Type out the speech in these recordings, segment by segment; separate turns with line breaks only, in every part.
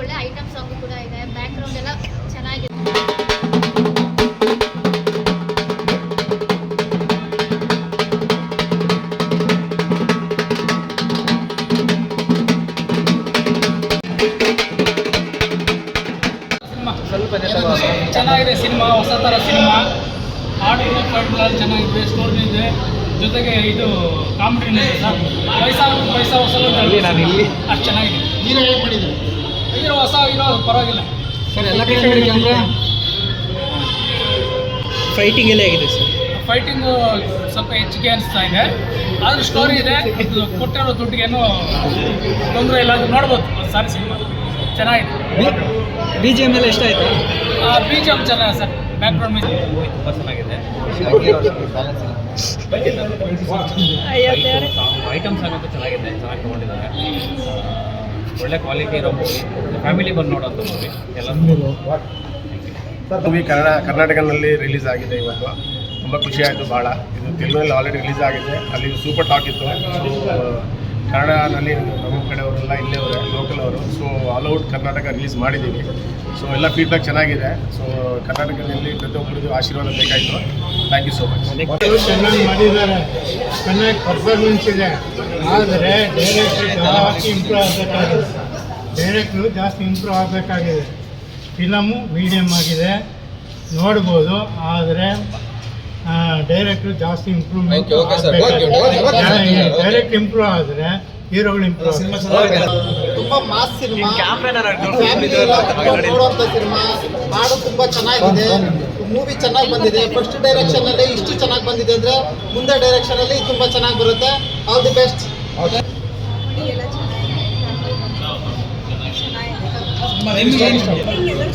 ಒಳ್ಳೆ item song ಕೂಡ ಇದೆ. ಬ್ಯಾಕ್ ಗ್ರೌಂಡ್ ಎಲ್ಲ ಚೆನ್ನಾಗಿದೆ.
ಸಿನಿಮಾ ಚೆನ್ನಾಗಿದೆ ಸಿನಿಮಾ ಹೊಸ ಥರ ಸಿನಿಮಾ. ಹಾಡು ಫೈಟ್ಗಳಲ್ಲಿ ಚೆನ್ನಾಗಿದೆ ಸ್ಟೋರಿ ಇದೆ. ಜೊತೆಗೆ ಇದು ಕಾಮಿಡಿ ಇದೆ ಸರ್. ಪೈಸಾ ಪೈಸಾ ಹೊಸಲು
ನಾನು ಇಲ್ಲಿ.
ಅಷ್ಟು ಚೆನ್ನಾಗಿದೆ.
ನೀನು ಹೇಗೆ
ಹೊಸ ಪರವಾಗಿಲ್ಲ.
ಸರ್ ಎಲ್ಲ ಕಡೆ ಫೈಟಿಂಗ್ ಎಲ್ಲ ಆಗಿದೆ ಸರ್.
ಫೈಟಿಂಗು ಸ್ವಲ್ಪ ಹೆಚ್ಚಿಗೆ ಅನಿಸ್ತಾ ಇದೆ. ಆದರೂ ಸ್ಟೋರಿ ಇದೆ. ಇದು ಕೊಟ್ಟಿರೋ ದುಡ್ಡಿಗೇನು ತೊಂದರೆ ಇಲ್ಲ. ಅದು ನೋಡ್ಬೋದು. ಒಂದು ಸಾರಿ ಸಿನಿಮಾ. ಚೆನ್ನಾಗಿದೆ.
ಬಿ ಜಿ ಎಂ ಎಲ್ಲ ಎಷ್ಟು ಆಯ್ತು
ಬಿ ಜಿ ಎಂ ಚೆನ್ನಾಗಿದೆ ಸರ್. ಬ್ಯಾಕ್ಗ್ರೌಂಡ್ ಮ್ಯೂಸಿಕ್
ತುಂಬ ಚೆನ್ನಾಗಿದೆ. ಐಟಮ್ಸ್ ಆಗಂತೂ ಚೆನ್ನಾಗಿದೆ. ಚೆನ್ನಾಗಿ ತೊಗೊಂಡಿದ್ದಾರೆ. ಒಳ್ಳೆ ಕ್ವಾಲಿಟಿ ಇರೋ ಮೂವಿ ಫ್ಯಾಮಿಲಿ ಬಂದು ನೋಡೋಂಥ ಮೂವಿ ಎಲ್ಲ
ಮೂವಿ ಕನ್ನಡ ಕರ್ನಾಟಕನಲ್ಲಿ ರಿಲೀಸ್ ಆಗಿದೆ ಇವತ್ತು ತುಂಬ ಖುಷಿ ಆಯಿತು ಭಾಳ. ಇದು ತೆಲುಗಿನಲ್ಲಿ ಆಲ್ರೆಡಿ ರಿಲೀಸ್ ಆಗಿದೆ. ಅಲ್ಲಿ ಸೂಪರ್ ಟಾಕ್ ಇತ್ತು. ಸೊ ಕನ್ನಡನಲ್ಲಿ ನಮ್ಮ ಕಡೆಯವರೆಲ್ಲ ಇಲ್ಲೇ ಅವರೇ ಲೋಕಲ್ ಅವರು. So all out Karnataka release ಮಾಡಿದ್ದೀವಿ ಸೊ ಎಲ್ಲ ಫೀಡ್ಬ್ಯಾಕ್ ಚೆನ್ನಾಗಿದೆ. ಸೊ ಕರ್ನಾಟಕದಲ್ಲಿ ಪ್ರತಿಯೊಬ್ಬರಿಗೂ ಆಶೀರ್ವಾದ ಬೇಕಾಯಿತು. ಥ್ಯಾಂಕ್ ಯು ಸೋ ಮಚ್
ಚೆನ್ನಾಗಿ ಮಾಡಿದ್ದಾರೆ ಚೆನ್ನಾಗಿ ಪರ್ಫಾರ್ಮೆನ್ಸ್ ಇದೆ ಆದರೆ ಡೈರೆಕ್ಟ್ ಜಾಸ್ತಿ ಇಂಪ್ರೂವ್ ಆಗಬೇಕಾಗಿದೆ ಡೈರೆಕ್ಟ್ರು ಜಾಸ್ತಿ ಇಂಪ್ರೂವ್ ಆಗಬೇಕಾಗಿದೆ ಫಿಲಮು ಮೀಡಿಯಮ್ ಆಗಿದೆ. ನೋಡ್ಬೋದು ಆದರೆ ಡೈರೆಕ್ಟ್ರು ಜಾಸ್ತಿ ಇಂಪ್ರೂವ್ಮೆಂಟ್ ಡೈರೆಕ್ಟ್ ಇಂಪ್ರೂವ್ ಆದರೆ ಹೀರೋಗಳು ಸಿನಿಮಾ
ತುಂಬಾ ಮಾಸ್ ಸಿನಿಮಾ. ನೋಡುವಂತ ಸಿನಿಮಾ. ಹಾಡು ತುಂಬಾ ಚೆನ್ನಾಗಿದೆ. ಮೂವಿ ಚೆನ್ನಾಗಿ ಬಂದಿದೆ. ಫಸ್ಟ್ ಡೈರೆಕ್ಷನ್ ಅಲ್ಲಿ ಇಷ್ಟು ಚೆನ್ನಾಗಿ ಬಂದಿದೆ ಅಂದ್ರೆ ಮುಂದೆ ಡೈರೆಕ್ಷನ್ ಅಲ್ಲಿ ತುಂಬಾ ಚೆನ್ನಾಗಿ ಬರುತ್ತೆ. ಆಲ್ ದಿ ಬೆಸ್ಟ್
ಎಲ್ಲ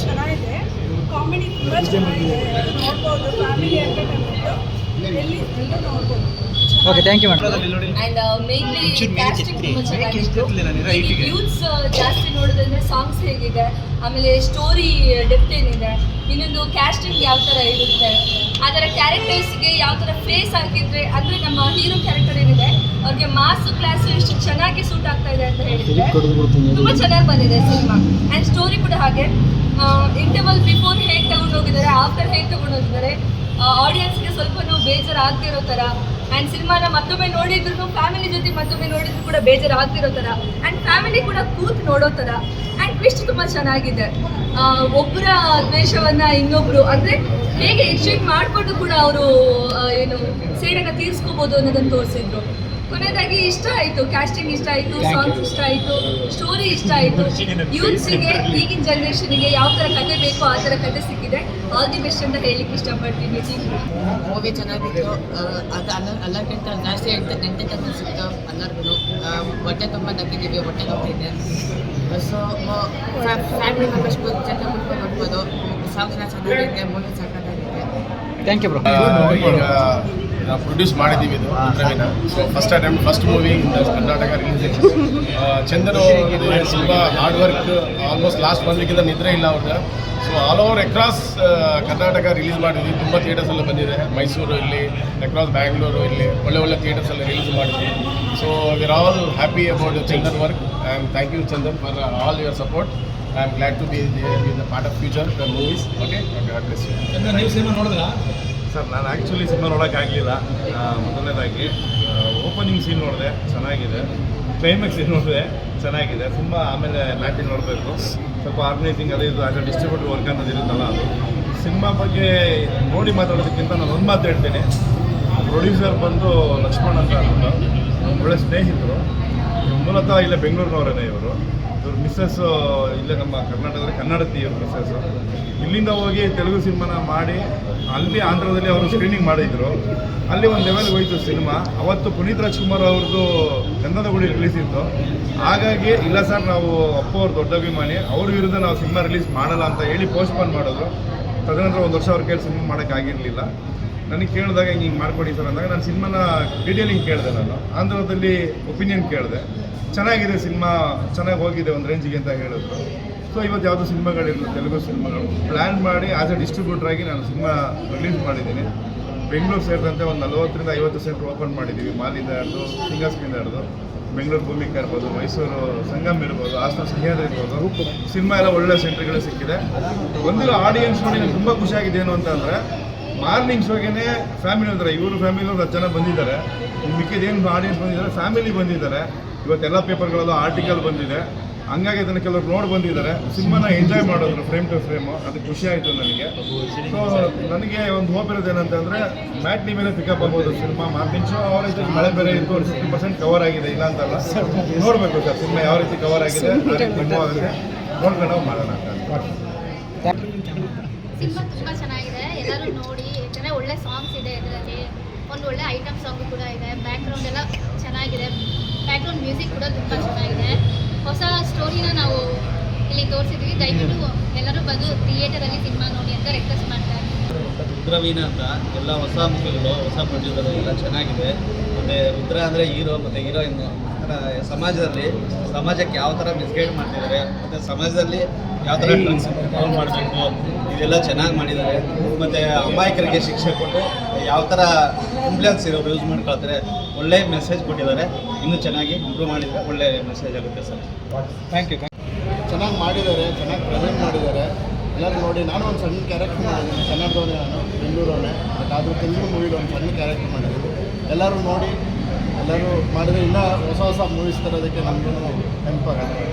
ಚೆನ್ನಾಗಿದೆ. ಕಾಮಿಡಿ ತುಂಬ ಚೆನ್ನಾಗಿದೆ. ನೋಡ್ಬೋದು. ಫ್ಯಾಮಿಲಿ ಎಂಟರ್ಟೈನ್ಮೆಂಟು ಎಲ್ಲಿ ಎಲ್ಲರೂ ನೋಡ್ಬೋದು.
Okay thank you madam
youths ಜಾಸ್ತಿ ನೋಡೋದಂದ್ರೆ ಸಾಂಗ್ಸ್ ಹೇಗಿದೆ. ಆಮೇಲೆ ಸ್ಟೋರಿ ಡೆಪ್ತ್ ಏನಿದೆ. ಇನ್ನೊಂದು ಕ್ಯಾಸ್ಟಿಂಗ್ ಯಾವ ಥರ ಇರುತ್ತೆ. ಅದರ ಕ್ಯಾರೆಕ್ಟರ್ಸ್ಗೆ ಯಾವ ಥರ ಫೇಸ್ ಹಾಕಿದ್ರೆ ಅಂದರೆ ನಮ್ಮ ಹೀರೋ ಕ್ಯಾರೆಕ್ಟರ್ ಏನಿದೆ ಅವ್ರಿಗೆ ಮಾಸ್ ಕ್ಲಾಸ್ ಎಷ್ಟು ಚೆನ್ನಾಗಿ ಸೂಟ್ ಆಗ್ತಾ ಇದೆ ಅಂತ ಹೇಳಿದ್ರೆ ತುಂಬ ಚೆನ್ನಾಗಿ ಬಂದಿದೆ ಸಿನಿಮಾ ಆ್ಯಂಡ್ ಸ್ಟೋರಿ ಕೂಡ ಹಾಗೆ. ಇಂಟರ್ವಲ್ ಬಿಫೋರ್ ಹೇಗೆ ತಗೊಂಡು ಹೋಗಿದ್ದಾರೆ ಆಫ್ಟರ್ ಹೇಗೆ ತಗೊಂಡು ಹೋಗಿದ್ದಾರೆ ಆಡಿಯನ್ಸ್ಗೆ ಸ್ವಲ್ಪ ಬೇಜಾರು ಆಗದಿರೋ ಥರ ಆ್ಯಂಡ್ ಸಿನಿಮಾನ ಮತ್ತೊಮ್ಮೆ ನೋಡಿದ್ರು ಫ್ಯಾಮಿಲಿ ಜೊತೆ ಮತ್ತೊಮ್ಮೆ ನೋಡಿದ್ರು ಕೂಡ ಬೇಜಾರು ಆಗ್ತಿರೋ ಥರ ಆ್ಯಂಡ್ ಫ್ಯಾಮಿಲಿ ಕೂಡ ಕೂತ್ ನೋಡೋ ಥರ ಆ್ಯಂಡ್ ಟ್ವಿಸ್ಟ್ ತುಂಬ ಚೆನ್ನಾಗಿದೆ. ಒಬ್ಬರ ದ್ವೇಷವನ್ನ ಇನ್ನೊಬ್ರು, ಅಂದರೆ ಹೇಗೆ ಎಕ್ಸ್ಚೇಂಜ್ ಮಾಡಿಕೊಂಡು ಕೂಡ ಅವರು ಏನು, ಸೇಡನ್ನು ತೀರಿಸ್ಕೋಬೋದು ಅನ್ನೋದನ್ನು ತೋರಿಸಿದ್ರು. ಕೊನೆಯದಾಗಿ ಇಷ್ಟ ಆಯಿತು ಕ್ಯಾಸ್ಟಿಂಗ್ ಇಷ್ಟ ಆಯಿತು ಸಾಂಗ್ಸ್ ಇಷ್ಟ ಆಯಿತು ಸ್ಟೋರಿ ಇಷ್ಟ ಆಯಿತು. ಯೂತ್ಸಿಗೆ ಈಗಿನ ಜನ್ರೇಷನ್ಗೆ ಯಾವ ಥರ ಕತೆ ಬೇಕೋ ಆ ಥರ ಕತೆ ಸಿಕ್ಕಿದೆ. ಆಲ್ ದಿ ಬೆಸ್ಟ್ ಅಂತ ಹೇಳಲಿಕ್ಕೆ ಇಷ್ಟಪಡ್ತೀನಿ.
ಮೂವಿ ಚೆನ್ನಾಗಿತ್ತು. ಅದು ಅಲ್ಲ ಅಲ್ಲಕ್ಕಿಂತ ಜಾಸ್ತಿ ನೆಂಟೆ ಎಂಟರ್ಟೈನ್ಮೆಂಟ್ ಸಿಕ್ತು ಎಲ್ಲರಿಗೂ. ಹೊಟ್ಟೆ ತುಂಬ ನಕ್ಕಿದ್ದೀವಿ ಹೊಟ್ಟೆ ನೋಡ್ತಿದ್ದೆ ಸೊ ಫ್ಯಾಮಿಲಿ ಮೆಂಬರ್ಸ್ ಜೊತೆ ಕುತ್ಕೊಂಡು ನೋಡ್ಬೋದು ಸಾಂಗ್ಸ್ ಚೆನ್ನಾಗಿದೆ ಮೂವಿ ಸಕ್ಕತ್ತಾಗಿದೆ
ಥ್ಯಾಂಕ್ ಯು ಬ್ರೋ
ಈಗ ಪ್ರೊಡ್ಯೂಸ್ ಮಾಡಿದ್ದೀವಿ ಇದು so first attempt first movie Karnataka release Chandan ತುಂಬ hard work almost last one ವೀಕಿಂದ ನಿದ್ರೆ ಇಲ್ಲ ಅವ್ರಿಗೆ so all over across Karnataka release ಮಾಡಿದ್ವಿ. ತುಂಬ ಥಿಯೇಟರ್ಸಲ್ಲಿ ಬಂದಿದೆ. ಮೈಸೂರು ಇಲ್ಲಿ ಅಕ್ರಾಸ್ ಬ್ಯಾಂಗ್ಳೂರು ಇಲ್ಲಿ, ಒಳ್ಳೆ ಒಳ್ಳೆ ಥಿಯೇಟರ್ಸಲ್ಲಿ ರಿಲೀಸ್ ಮಾಡಿದ್ವಿ. So we're all happy about Chandan work and thank you Chandan for all your support I am glad to be part of future movies okay you
ನೀವು
ಸರ್, ನಾನು ಆ್ಯಕ್ಚುಲಿ ಸಿನಿಮಾ ನೋಡೋಕ್ಕಾಗಲಿಲ್ಲ ಮೊದಲನೇದಾಗಿ opening scene ನೋಡಿದೆ, ಚೆನ್ನಾಗಿದೆ. Climax scene ನೋಡಿದೆ, ಚೆನ್ನಾಗಿದೆ. ತುಂಬ ಆಮೇಲೆ ಮ್ಯಾಟಿಂಗ್ ನೋಡಬೇಕು. ಸ್ವಲ್ಪ ಆರ್ಗನೈಸಿಂಗ್ ಅದು ಇದು ಆಗ ಡಿಸ್ಟ್ರಿಬ್ಯೂಟರ್ ವರ್ಕ್ ಅನ್ನೋದು ಇರುತ್ತಲ್ಲ ಅದು. ಸಿನಿಮಾ ಬಗ್ಗೆ ನೋಡಿ ಮಾತಾಡೋದಕ್ಕಿಂತ ನಾನು ಒಂದು ಮಾತು ಹೇಳ್ತೀನಿ. ಪ್ರೊಡ್ಯೂಸರ್ ಬಂದು ಲಕ್ಷ್ಮಣ್ ಅಂತ ಒಳ್ಳೆ ಸ್ನೇಹಿತರು. ಮೂಲತಃ ಇಲ್ಲೇ ಬೆಂಗಳೂರಿನವರೇ ಇವರು. ಇವ್ರ ಮಿಸ್ಸಸ್ ಇಲ್ಲೇ ನಮ್ಮ ಕರ್ನಾಟಕದಲ್ಲಿ ಕನ್ನಡತಿ ಇವ್ರ ಮಿಸ್ಸಸ್ಸು ಇಲ್ಲಿಂದ ಹೋಗಿ ತೆಲುಗು ಸಿನಿಮಾನ ಮಾಡಿ, ಅಲ್ಲಿ ಆಂಧ್ರದಲ್ಲಿ ಅವರು ಸ್ಕ್ರೀನಿಂಗ್ ಮಾಡಿದ್ರು. ಅಲ್ಲಿ ಒಂದು ಲೆವೆಲ್ಗೆ ಹೋಯಿತು ಸಿನಿಮಾ. ಅವತ್ತು ಪುನೀತ್ ರಾಜ್ಕುಮಾರ್ ಅವ್ರದ್ದು ಗಂಧದ ಗುಡಿ ರಿಲೀಸ್ ಇತ್ತು. ಹಾಗಾಗಿ ಇಲ್ಲ ಸರ್, ನಾವು ಅಪ್ಪ ಅವ್ರ ದೊಡ್ಡ ಅಭಿಮಾನಿ. ಅವ್ರ ವಿರುದ್ಧ ನಾವು ಸಿನಿಮಾ ರಿಲೀಸ್ ಮಾಡಲ್ಲ ಅಂತ ಹೇಳಿ ಪೋಸ್ಟ್ಪೋನ್ ಮಾಡಿದ್ರು. ತದನಂತರ ಒಂದು ವರ್ಷ ಅವ್ರ ಕೈಲಿ ಸಿನಿಮಾ ಮಾಡೋಕ್ಕಾಗಿರಲಿಲ್ಲ ನನಗೆ ಕೇಳಿದಾಗ ಹಿಂಗೆ ಹಿಂಗೆ ಮಾಡಿಕೊಡಿ ಸರ್ ಅಂದಾಗ ನಾನು ಸಿನಿಮಾನ ಡೀಟೇಲಿಂಗ್ ಕೇಳಿದೆ ನಾನು. ಆಂಧ್ರದಲ್ಲಿ ಒಪಿನಿಯನ್ ಕೇಳಿದೆ. ಚೆನ್ನಾಗಿದೆ ಸಿನಿಮಾ, ಚೆನ್ನಾಗಿ ಹೋಗಿದೆ ಒಂದು ರೇಂಜಿಗೆ ಅಂತ ಹೇಳಿದ್ರು. ಸೊ ಇವತ್ತು ಯಾವುದೋ ಸಿನಿಮಾಗಳಿರಲಿಲ್ಲ ತೆಲುಗು ಸಿನಿಮಾಗಳು. ಪ್ಲ್ಯಾನ್ ಮಾಡಿ ಆಸ್ ಎ ಡಿಸ್ಟ್ರಿಬ್ಯೂಟರ್ ಆಗಿ ನಾನು ಸಿನಿಮಾ ರಿಲೀಸ್ ಮಾಡಿದ್ದೀನಿ. ಬೆಂಗಳೂರು ಸೇರಿದಂತೆ ಒಂದು ನಲವತ್ತರಿಂದ ಐವತ್ತು ಸೆಂಟ್ರ್ ಓಪನ್ ಮಾಡಿದ್ದೀವಿ ಮಾಲಿಂದ ಹಿಡಿದು ಸಿಂಗರ್ಸ್ನಿಂದ ಹಿಡಿದು. ಬೆಂಗಳೂರು ಭೂಮಿಕಾ ಇರ್ಬೋದು, ಮೈಸೂರು ಸಂಗಮ್ ಇರ್ಬೋದು ಹಾಸನ ಸಹ್ಯಾದ್ರಿ ಇರ್ಬೋದು. ಸಿನಿಮಾ ಎಲ್ಲ ಒಳ್ಳೆ ಸೆಂಟ್ರ್ಗಳು ಸಿಕ್ಕಿದೆ. ಒಂದಿರೋ ಆಡಿಯನ್ಸ್ ನೋಡಿ ನಂಗೆ ತುಂಬ ಖುಷಿಯಾಗಿದೆ ಏನು ಅಂತಂದರೆ ಮಾರ್ನಿಂಗ್ ಶೋಗೆ ಫ್ಯಾಮಿಲಿ ಅಂದ್ರೆ ಇವರು ಫ್ಯಾಮಿಲಿ ಒಂದು ಹತ್ತು ಜನ ಬಂದಿದ್ದಾರೆ. ಮಿಕ್ಕಿದ ಏನು ಆಡಿಯನ್ಸ್ ಬಂದಿದ್ದಾರೆ ಫ್ಯಾಮಿಲಿ ಬಂದಿದ್ದಾರೆ. ಇವತ್ತೆಲ್ಲ ಪೇಪರ್ಗಳಲ್ಲೂ ಆರ್ಟಿಕಲ್ ಬಂದಿದೆ. ಹಂಗಾಗಿ ಅದನ್ನು ಕೆಲವರು ನೋಡಿ ಬಂದಿದ್ದಾರೆ. ಸಿನಿಮಾನ ಎಂಜಾಯ್ ಮಾಡೋದ್ರು ಫ್ರೇಮ್ ಟು ಫ್ರೇಮು ಅದು ಖುಷಿ ಆಯಿತು ನನಗೆ. ಸೊ ನನಗೆ ಒಂದು ಹೋಪ್ ಇರೋದು ಏನಂತಂದರೆ ಮ್ಯಾಟ್ನಿ ಮೇಲೆ ಪಿಕಪ್ ಆಗ್ಬೋದು ಸಿನಿಮಾ. ಮಾರ್ನಿಂಗ್ ಶೋ ಯಾವ ರೀತಿ ಮಳೆ ಬೇರೆ ಇತ್ತು, ಒಂದು ಫಿಫ್ಟಿ ಪರ್ಸೆಂಟ್ ಕವರ್ ಆಗಿದೆ. ಇಲ್ಲ ಅಂತಲ್ಲ. ನೋಡಬೇಕು ಸರ್, ಸಿನಿಮಾ ಯಾವ ರೀತಿ ಕವರ್ ಆಗಿದೆ ನೋಡ್ಕೊಂಡು ಮಾಡೋಣ
ಸಿನಿಮಾ ಚೆನ್ನಾಗಿದೆ. ನೋಡಿ ಚೆನ್ನಾಗಿ ಒಳ್ಳೆ ಸಾಂಗ್ಸ್ ಇದೆ ಇದರಲ್ಲಿ. ಒಂದು ಒಳ್ಳೆ ಐಟಮ್ ಸಾಂಗ್ ಕೂಡ ಇದೆ. ಬ್ಯಾಕ್ಗ್ರೌಂಡ್ ಎಲ್ಲ ಚೆನ್ನಾಗಿದೆ. ಮ್ಯೂಸಿಕ್ ಕೂಡ ತುಂಬ ಚೆನ್ನಾಗಿದೆ. ಹೊಸ ಸ್ಟೋರಿನ ನಾವು ಇಲ್ಲಿ ತೋರಿಸಿದ್ವಿ. ದಯವಿಟ್ಟು ಎಲ್ಲರೂ ಬಂದು ಥಿಯೇಟರ್ ಅಲ್ಲಿ ಸಿನಿಮಾ ನೋಡಿ ಅಂತ ರಿಕ್ವೆಸ್ಟ್ ಇದ್ದೀವಿ
ರುದ್ರವೀಣ ಅಂತ ಎಲ್ಲ ಹೊಸ ಮುಖಗಳು, ಹೊಸ ಪ್ರೊಡ್ಯೂಸರ್ ಎಲ್ಲ ಚೆನ್ನಾಗಿದೆ. ಮತ್ತು ರುದ್ರ ಅಂದರೆ ಹೀರೋ ಮತ್ತು ಹೀರೋಯಿನ್ ಸಮಾಜದಲ್ಲಿ, ಸಮಾಜಕ್ಕೆ ಯಾವ ಥರ ಮಿಸ್ಗೈಡ್ ಮಾಡ್ತಿದ್ದಾರೆ, ಮತ್ತು ಸಮಾಜದಲ್ಲಿ ಯಾವ ಥರ ಡ್ರಗ್ಸ್ ಕಂಟ್ರೋಲ್ ಮಾಡಬೇಕು, ಇದೆಲ್ಲ ಚೆನ್ನಾಗಿ ಮಾಡಿದ್ದಾರೆ. ಮತ್ತು ಅಮಾಯಕರಿಗೆ ಶಿಕ್ಷೆ ಕೊಟ್ಟು ಯಾವ ಥರ ಇಂಬ್ಲೆನ್ಸ್ ಇರೋರು ಯೂಸ್ ಮಾಡ್ಕೊಳ್ತಾರೆ ಒಳ್ಳೆ ಮೆಸೇಜ್ ಕೊಟ್ಟಿದ್ದಾರೆ. ಇನ್ನೂ ಚೆನ್ನಾಗಿ ಇಂಪ್ರೂವ್ ಮಾಡಿದರೆ ಒಳ್ಳೆ ಮೆಸೇಜ್ ಆಗುತ್ತೆ ಸರ್.
ಥ್ಯಾಂಕ್ ಯು
ಚೆನ್ನಾಗಿ ಮಾಡಿದ್ದಾರೆ, ಚೆನ್ನಾಗಿ ಪ್ರೆಸೆಂಟ್ ಮಾಡಿದ್ದಾರೆ. ಎಲ್ಲರೂ ನೋಡಿ, ನಾನು ಒಂದು ಸಣ್ಣ ಕ್ಯಾರೆಕ್ಟರ್ ಮಾಡಿದ್ದೀನಿ. ಕನ್ನಡದವನೇ ನಾನು ಬೆಂಗಳೂರವನೇ ಬಟ್ ಆದರೂ ತೆಲುಗು ಮೂವಿಲಿ ಒಂದು ಸಣ್ಣ ಕ್ಯಾರೆಕ್ಟರ್ ಮಾಡಿದ್ದೀನಿ. ಎಲ್ಲರೂ ನೋಡಿ, ಎಲ್ಲರೂ ಮಾಡಿದ್ರೆ ಇನ್ನೂ ಹೊಸ ಹೊಸ ಮೂವೀಸ್ ತರೋದಕ್ಕೆ ನಮಗೂ ಹೆಲ್ಪ್ ಆಗುತ್ತೆ